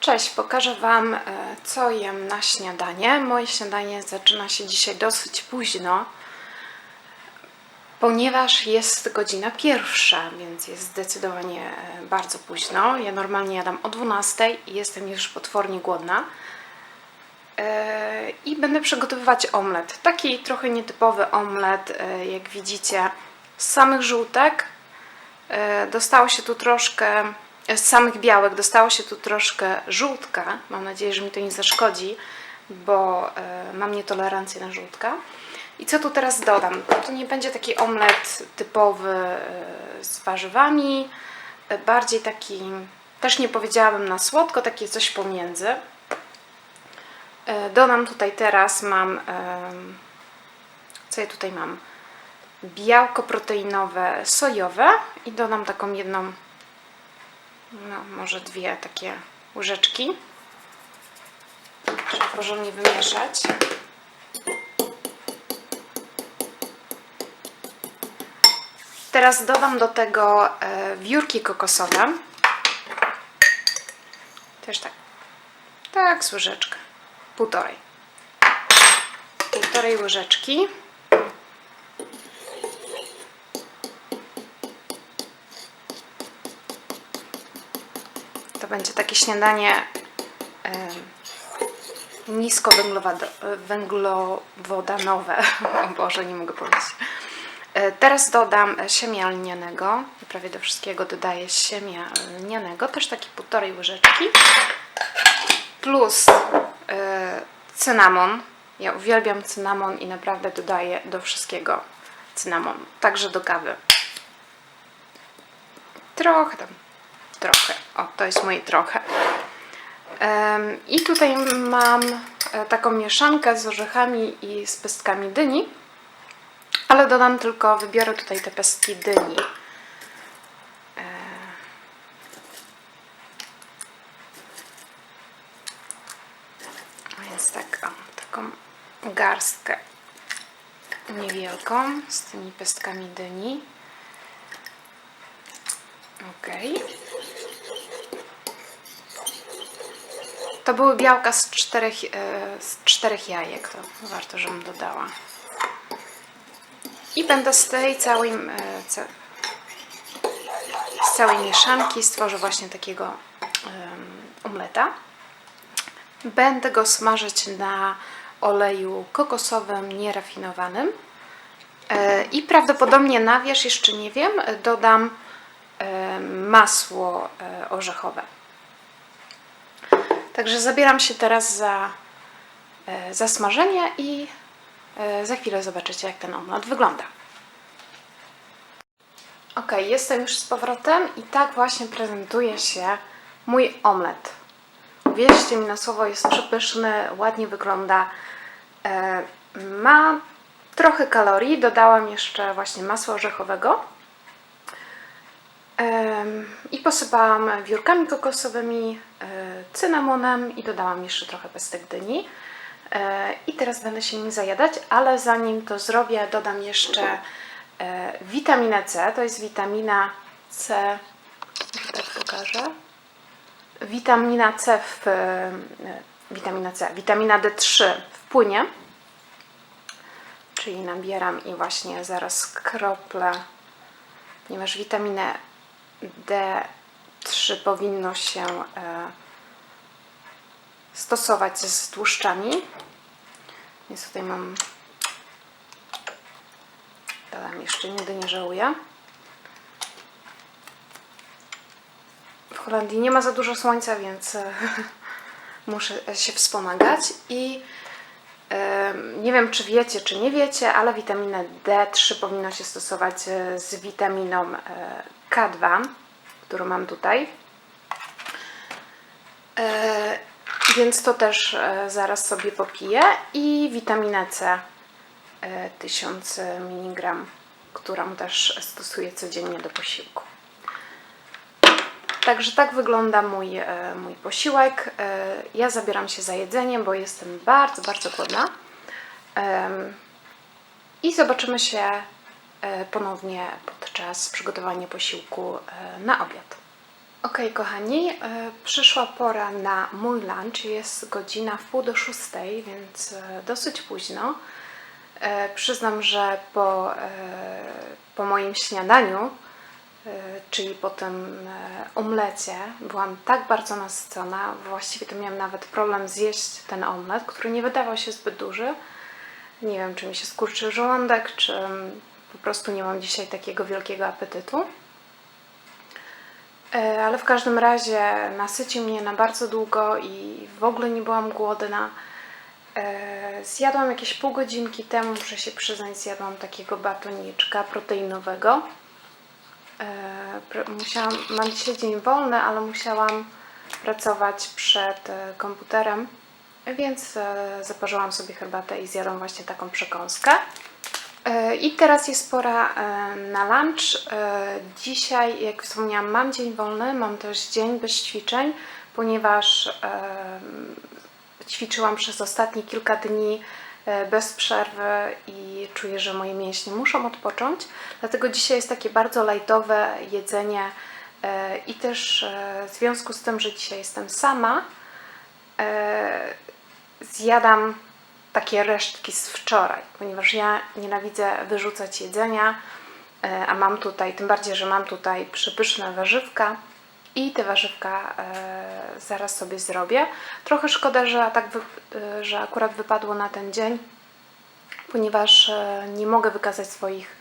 Cześć, pokażę Wam, e, co jem na śniadanie. Moje śniadanie zaczyna się dzisiaj dosyć późno, ponieważ jest godzina pierwsza, więc jest zdecydowanie e, bardzo późno. Ja normalnie jadam o 12 i jestem już potwornie głodna. E, I będę przygotowywać omlet. Taki trochę nietypowy omlet, jak widzicie, z samych żółtek. Dostało się tu troszkę, z samych białek dostało się tu troszkę żółtka. Mam nadzieję, że mi to nie zaszkodzi, bo e, mam nietolerancję na żółtka. I co tu teraz dodam? To nie będzie taki omlet typowy e, z warzywami, e, bardziej taki, też nie powiedziałabym na słodko, takie coś pomiędzy. E, Dodam tutaj teraz, mam, co ja tutaj mam? Białko proteinowe sojowe i dodam taką jedną, no może dwie takie łyżeczki. Trzeba porządnie wymieszać. Teraz dodam do tego e, wiórki kokosowe. Też tak. Tak, z łyżeczkę. Półtorej. Półtorej łyżeczki. Będzie takie śniadanie niskowęglowodanowe. O Boże, nie mogę powiedzieć. E, Teraz dodam siemię lnianego. Prawie do wszystkiego dodaję siemię lnianego. Też takie półtorej łyżeczki. Plus e, cynamon. Ja uwielbiam cynamon i naprawdę dodaję do wszystkiego cynamon. Także do kawy. Trochę tam. Trochę. O, to jest moje trochę. I tutaj mam e, taką mieszankę z orzechami i z pestkami dyni. Ale dodam tylko, wybiorę tutaj te pestki dyni. E, A Więc tak, o, taką garstkę niewielką z tymi pestkami dyni. Okej. To były białka z czterech, e, z czterech jajek, to warto, żebym dodała. I będę z tej całej, e, z całej mieszanki stworzę właśnie takiego omleta. Będę go smażyć na oleju kokosowym, nierafinowanym. E, I prawdopodobnie na wierzch, jeszcze nie wiem, dodam masło orzechowe. Także zabieram się teraz za, e, za smażenie i e, za chwilę zobaczycie, jak ten omlet wygląda. Ok, jestem już z powrotem i tak właśnie prezentuje się mój omlet. Wierzcie mi na słowo, jest przepyszny, ładnie wygląda. E, ma trochę kalorii, dodałam jeszcze właśnie masła orzechowego. I posypałam wiórkami kokosowymi, cynamonem i dodałam jeszcze trochę pestek dyni. E, I teraz będę się nim zajadać, ale zanim to zrobię, dodam jeszcze e, witaminę C. To jest witamina C, tak pokażę. Witamina C w e, witamina C, witamina D3 w płynie. Czyli nabieram i właśnie zaraz kroplę, ponieważ witaminę D3 powinno się e, stosować z tłuszczami. Więc tutaj mam. Dodam jeszcze, nigdy nie żałuję. W Holandii nie ma za dużo słońca, więc e, muszę się wspomagać. I e, nie wiem, czy wiecie, czy nie wiecie, ale witaminę D3 powinno się stosować z witaminą e, K2, którą mam tutaj. E, Więc to też e, zaraz sobie popiję. I witaminę C e, 1000 mg, którą też stosuję codziennie do posiłku. Także tak wygląda mój, e, mój posiłek. E, Ja zabieram się za jedzenie, bo jestem bardzo, bardzo głodna. I zobaczymy się e, ponownie podczas przygotowania posiłku e, na obiad. Okej, kochani, e, przyszła pora na mój lunch. Jest godzina w pół do szóstej, więc e, dosyć późno. E, Przyznam, że po, e, po moim śniadaniu, e, czyli po tym e, omlecie, byłam tak bardzo nasycona. Właściwie to miałam nawet problem zjeść ten omlet, który nie wydawał się zbyt duży. Nie wiem, czy mi się skurczy żołądek, czy po prostu nie mam dzisiaj takiego wielkiego apetytu. E, Ale w każdym razie nasycił mnie na bardzo długo i w ogóle nie byłam głodna. E, Zjadłam jakieś pół godzinki temu, muszę się przyznać, zjadłam takiego batoniczka proteinowego. E, Musiałam, mam dzisiaj dzień wolny, ale musiałam pracować przed komputerem, więc zaparzyłam sobie herbatę i zjadłam właśnie taką przekąskę. E, I teraz jest pora e, na lunch. E, Dzisiaj, jak wspomniałam, mam dzień wolny, mam też dzień bez ćwiczeń, ponieważ ćwiczyłam przez ostatnie kilka dni bez przerwy i czuję, że moje mięśnie muszą odpocząć. Dlatego dzisiaj jest takie bardzo lajtowe jedzenie i też w związku z tym, że dzisiaj jestem sama, zjadam takie resztki z wczoraj, ponieważ ja nienawidzę wyrzucać jedzenia, e, a mam tutaj, tym bardziej, że mam tutaj przypyszne warzywka i te warzywka e, zaraz sobie zrobię. Trochę szkoda, że, tak e, że akurat wypadło na ten dzień, ponieważ nie mogę wykazać swoich,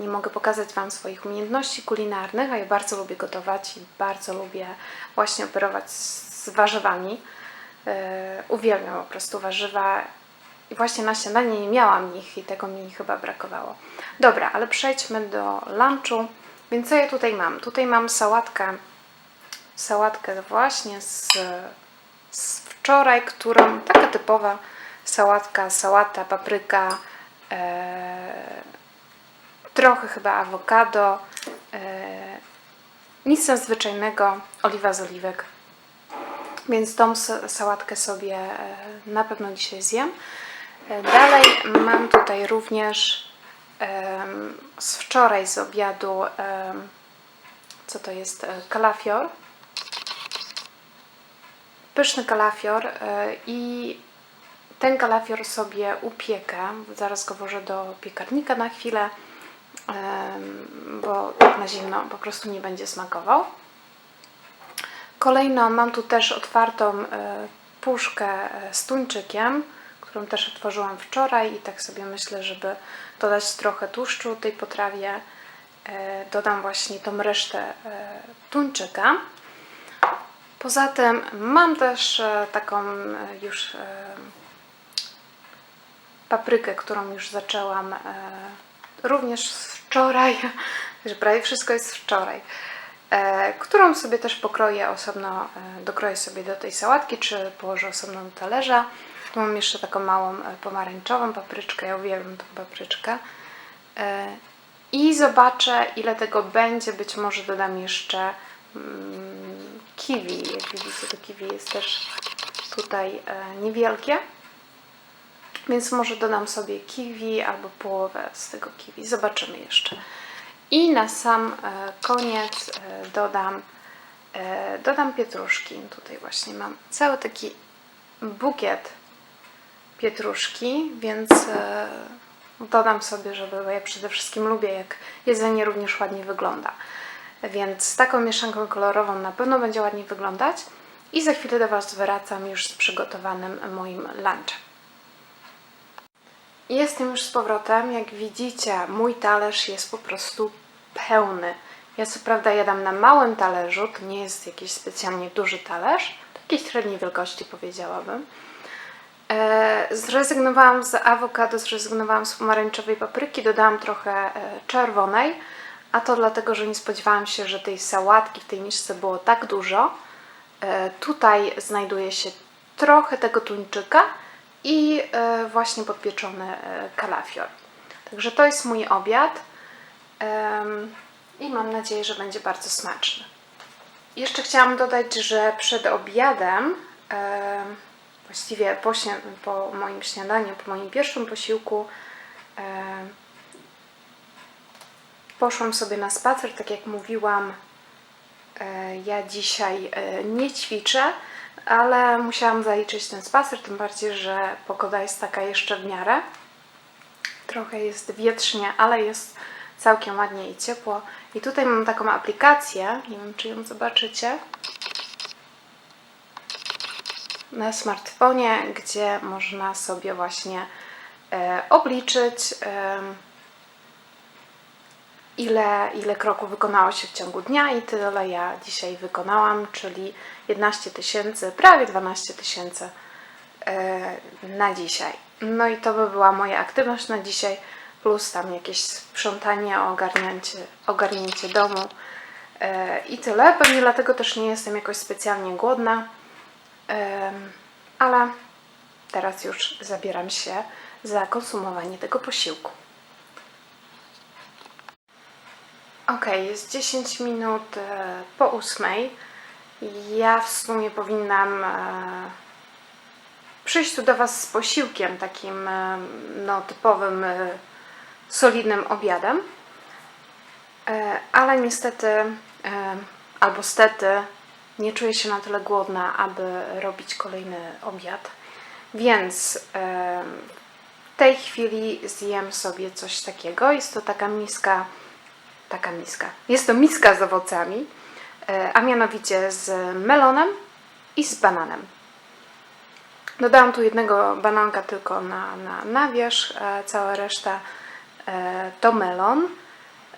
nie mogę pokazać Wam swoich umiejętności kulinarnych, a ja bardzo lubię gotować i bardzo lubię właśnie operować z warzywami. E, Uwielbiam po prostu warzywa i właśnie na śniadanie nie miałam ich i tego mi chyba brakowało. Dobra, ale przejdźmy do lunchu. Więc co ja tutaj mam? Tutaj mam sałatkę, sałatkę właśnie z, z wczoraj, którą, taka typowa sałatka, sałata, papryka, e, trochę chyba awokado, e, nic nadzwyczajnego, oliwa z oliwek. Więc tą sa- sałatkę sobie e, na pewno dzisiaj zjem. E, Dalej mam tutaj również z wczoraj z obiadu, co to jest, E, kalafior. Pyszny kalafior i ten kalafior sobie upiekę. Zaraz go włożę do piekarnika na chwilę, bo tak na zimno po prostu nie będzie smakował. Kolejno mam tu też otwartą e, puszkę e, z tuńczykiem, którą też otworzyłam wczoraj i tak sobie myślę, żeby dodać trochę tłuszczu tej potrawie. e, Dodam właśnie tą resztę tuńczyka. Poza tym mam też taką już paprykę, którą już zaczęłam również wczoraj, że prawie wszystko jest wczoraj, którą sobie też pokroję osobno, e, dokroję sobie do tej sałatki, czy położę osobno do talerza. Tu mam jeszcze taką małą e, pomarańczową papryczkę, ja uwielbiam tą papryczkę. E, I zobaczę, ile tego będzie. Być może dodam jeszcze mm, kiwi. Jak widzicie, to kiwi jest też tutaj e, niewielkie. Więc może dodam sobie kiwi albo połowę z tego kiwi. Zobaczymy jeszcze. I na sam e, koniec e, dodam, e, dodam pietruszki. Tutaj właśnie mam cały taki bukiet pietruszki, więc dodam sobie, żeby, bo ja przede wszystkim lubię, jak jedzenie również ładnie wygląda. Więc z taką mieszanką kolorową na pewno będzie ładnie wyglądać. I za chwilę do Was wracam już z przygotowanym moim lunchem. Jestem już z powrotem. Jak widzicie, mój talerz jest po prostu pełny. Ja co prawda jadam na małym talerzu, to nie jest jakiś specjalnie duży talerz, takiej średniej wielkości powiedziałabym. E, Zrezygnowałam z awokado, zrezygnowałam z pomarańczowej papryki, dodałam trochę e, czerwonej, a to dlatego, że nie spodziewałam się, że tej sałatki w tej misce było tak dużo. E, Tutaj znajduje się trochę tego tuńczyka i właśnie podpieczony kalafior. Także to jest mój obiad i mam nadzieję, że będzie bardzo smaczny. Jeszcze chciałam dodać, że przed obiadem, em, właściwie po, po moim śniadaniu, po moim pierwszym posiłku, poszłam sobie na spacer, tak jak mówiłam, E, Ja dzisiaj e, nie ćwiczę, ale musiałam zaliczyć ten spacer, tym bardziej, że pogoda jest taka jeszcze w miarę. Trochę jest wietrznie, ale jest całkiem ładnie i ciepło. I tutaj mam taką aplikację, nie wiem czy ją zobaczycie, na smartfonie, gdzie można sobie właśnie e, obliczyć ile, ile kroków wykonało się w ciągu dnia i tyle ja dzisiaj wykonałam, czyli 11 tysięcy, prawie 12 tysięcy e, na dzisiaj. No i to by była moja aktywność na dzisiaj, plus tam jakieś sprzątanie, ogarnięcie, ogarnięcie domu e, i tyle. Pewnie dlatego też nie jestem jakoś specjalnie głodna, ale teraz już zabieram się za konsumowanie tego posiłku. Ok, jest 10 minut e, po ósmej. Ja w sumie powinnam e, przyjść tu do Was z posiłkiem, takim no, typowym, solidnym obiadem. E, Ale niestety, e, albo stety, nie czuję się na tyle głodna, aby robić kolejny obiad. Więc e, w tej chwili zjem sobie coś takiego. Jest to taka miska, taka miska. Jest to miska z owocami, a mianowicie z melonem i z bananem. Dodałam tu jednego bananka tylko na, na, na wierzch, cała reszta to melon,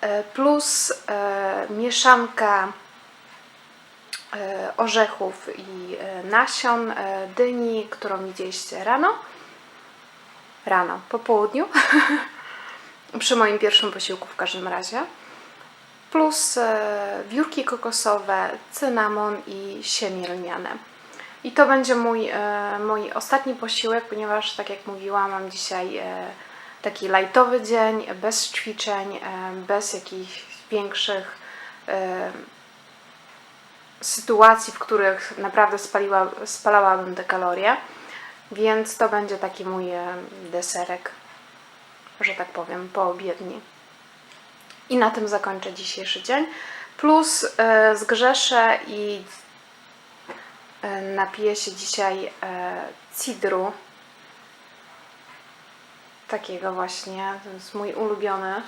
e, plus e, mieszanka e, orzechów i e, nasion e, dyni, którą widzieliście rano. Rano, po południu. Przy moim pierwszym posiłku w każdym razie. Plus e, wiórki kokosowe, cynamon i siemię lniane. I to będzie mój, e, mój ostatni posiłek, ponieważ tak jak mówiłam, mam dzisiaj e, taki lajtowy dzień, bez ćwiczeń, e, bez jakichś większych e, sytuacji, w których naprawdę spaliła, spalałabym te kalorie. Więc to będzie taki mój e, deserek, że tak powiem, po obiedni. I na tym zakończę dzisiejszy dzień. Plus zgrzeszę i napiję się dzisiaj cidru. Takiego właśnie, to jest mój ulubiony.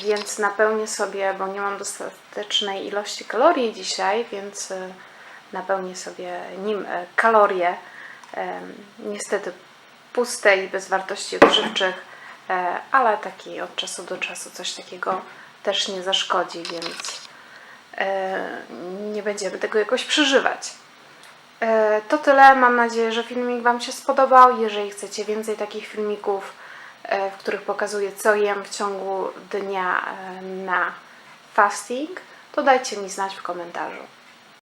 Więc napełnię sobie, bo nie mam dostatecznej ilości kalorii dzisiaj, więc e, napełnię sobie nim e, kalorie. Niestety puste i bez wartości odżywczych, e, ale taki od czasu do czasu coś takiego też nie zaszkodzi, więc nie będziemy tego jakoś przeżywać. E, To tyle. Mam nadzieję, że filmik Wam się spodobał. Jeżeli chcecie więcej takich filmików, e, w których pokazuję, co jem w ciągu dnia e, na fasting, to dajcie mi znać w komentarzu.